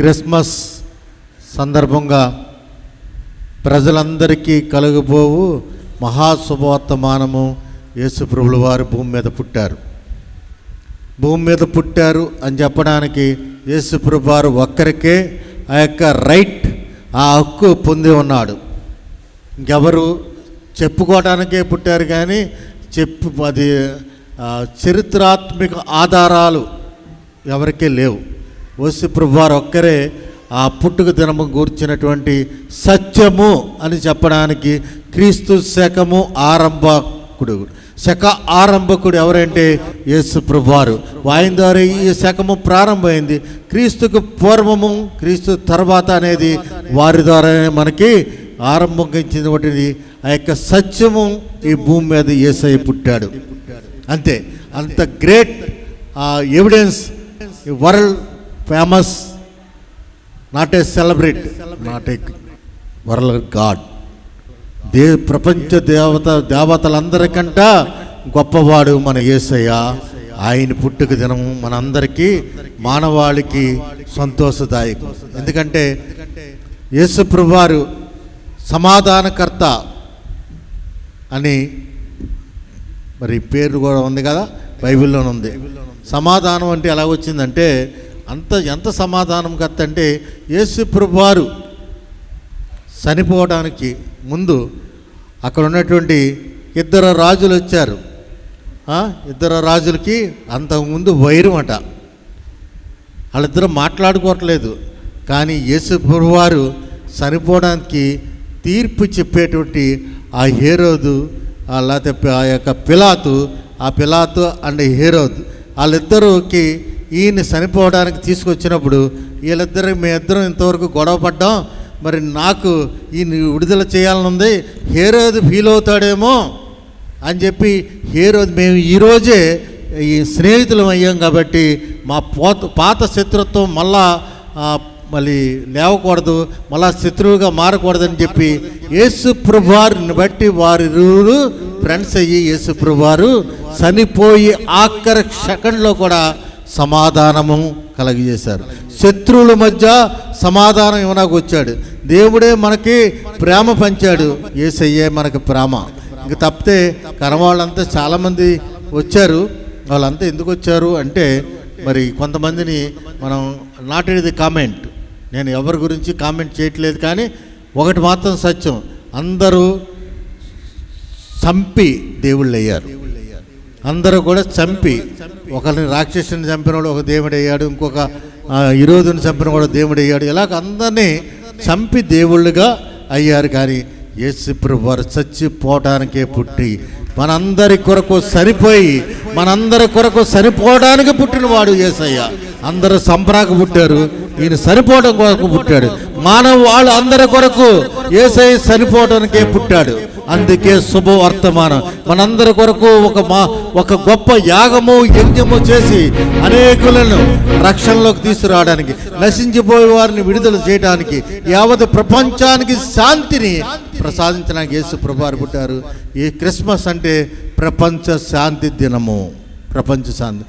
Christmas సందర్భంగా ప్రజలందరికీ కలుగుబోవు మహాశుభవర్తమానము యేసుప్రభుల వారు భూమి మీద పుట్టారు. భూమి మీద పుట్టారు అని చెప్పడానికి యేసుప్రభు వారు ఒక్కరికే ఆ యొక్క రైట్ ఆ హక్కు పొంది ఉన్నాడు. ఇంకెవరు చెప్పుకోవడానికే పుట్టారు కానీ చెప్పు అది చరిత్రాత్మక ఆధారాలు ఎవరికీ లేవు. యేసుప్రభు వారు ఒక్కరే ఆ పుట్టుక దినము గూర్చినటువంటి సత్యము అని చెప్పడానికి క్రీస్తు శకము ఆరంభకుడు. శక ఆరంభకుడు ఎవరంటే యేసు ప్రభువారు ఆయన ద్వారా ఈ శకము ప్రారంభమైంది. క్రీస్తుకు పూర్వము క్రీస్తు తర్వాత అనేది వారి ద్వారానే మనకి ఆరంభించినటువంటిది ఆ యొక్క సత్యము ఈ భూమి మీద ఏసై పుట్టాడు. అంతే. అంత great evidence world famous not a celebrity not a world god they ప్రపంచ దేవత దేవతలందరికంట గొప్పవాడు మన యేసయ్య ఆయన పుట్టుక దినము మనందరికీ మానవాళికి సంతోషదాయకం. ఎందుకంటే యేసుప్రభు వారు సమాధానకర్త అని మరి పేరు కూడా ఉంది కదా బైబిల్లోనే ఉంది సమాధానం అంటే ఎలా వచ్చిందంటే అంత ఎంత సమాధానం కత్తంటే అంటే ప్రభువారు చనిపోవడానికి ముందు అక్కడ ఉన్నటువంటి ఇద్దరు రాజులు వచ్చారు. ఇద్దరు రాజులకి అంతకుముందు వైరం అట వాళ్ళిద్దరూ మాట్లాడుకోవట్లేదు. కానీ యేసు వారు చనిపోవడానికి తీర్పు చెప్పేటువంటి ఆ హేరోదు లేకపోతే ఆ యొక్క పిలాతు ఆ పిలాతు అండ్ హేరోదు వాళ్ళిద్దరికి ఈయన చనిపోవడానికి తీసుకొచ్చినప్పుడు వీళ్ళిద్దరు మీ ఇద్దరం ఇంతవరకు గొడవ పడ్డాం. మరి నాకు ఈయన విడుదల చేయాలని ఉంది హేరోదు ఫీల్ అవుతాడేమో అని చెప్పి హేరోదు మేము ఈరోజే ఈ స్నేహితులం అయ్యాం కాబట్టి మా పోత పాత శత్రుత్వం మళ్ళా మళ్ళీ లేవకూడదు మళ్ళా శత్రువుగా మారకూడదని చెప్పి యేసు ప్రభువారిని బట్టి వారిరువురు ఫ్రెండ్స్ అయ్యి యేసు ప్రభువారు చనిపోయి ఆఖరి సెకండ్లో కూడా సమాధానము కలగజేశారు. శత్రువుల మధ్య సమాధానం ఇవ్వడానికి వచ్చాడు. దేవుడే మనకి ప్రేమ పంచాడు. ఏసయ్యే మనకి ప్రేమ. ఇంక తప్పితే కనవాళ్ళంతా చాలామంది వచ్చారు. వాళ్ళంతా ఎందుకు వచ్చారు అంటే మరి కొంతమందిని మనం నాట్ ఇది కామెంట్ నేను ఎవరి గురించి కామెంట్ చేయట్లేదు కానీ ఒకటి మాత్రం సత్యం. అందరూ చంపి దేవుళ్ళు అయ్యారు అందరూ కూడా చంపి ఒకరిని రాక్షసుని చంపినవాడు ఒక దేవుడు అయ్యాడు ఇంకొక ఈరోజుని చంపిన కూడా దేవుడు అయ్యాడు. ఇలాగ అందరినీ చంపి దేవుళ్ళుగా అయ్యారు కానీ యేసుప్రభు వారు చచ్చిపోవటానికే పుట్టి మనందరి కొరకు సరిపోయి మనందరి కొరకు సరిపోవడానికి పుట్టినవాడు ఏసయ్య అందరూ సంప్రాకు పుట్టారు ఈయన సరిపోవడం కొరకు పుట్టాడు. మానవ వాళ్ళు అందరి కొరకు ఏసై చనిపోవడానికే పుట్టాడు. అందుకే శుభవర్తమానం. మనందరి కొరకు ఒక మా ఒక గొప్ప యాగము యజ్ఞము చేసి అనేకులను రక్షణలోకి తీసుకురావడానికి నశించిపోయే వారిని విడుదల చేయడానికి యావత్ ప్రపంచానికి శాంతిని ప్రసాదించడానికి యేసు ప్రభువారు పుట్టారు. ఈ క్రిస్మస్ అంటే ప్రపంచ శాంతి దినము. ప్రపంచ శాంతి.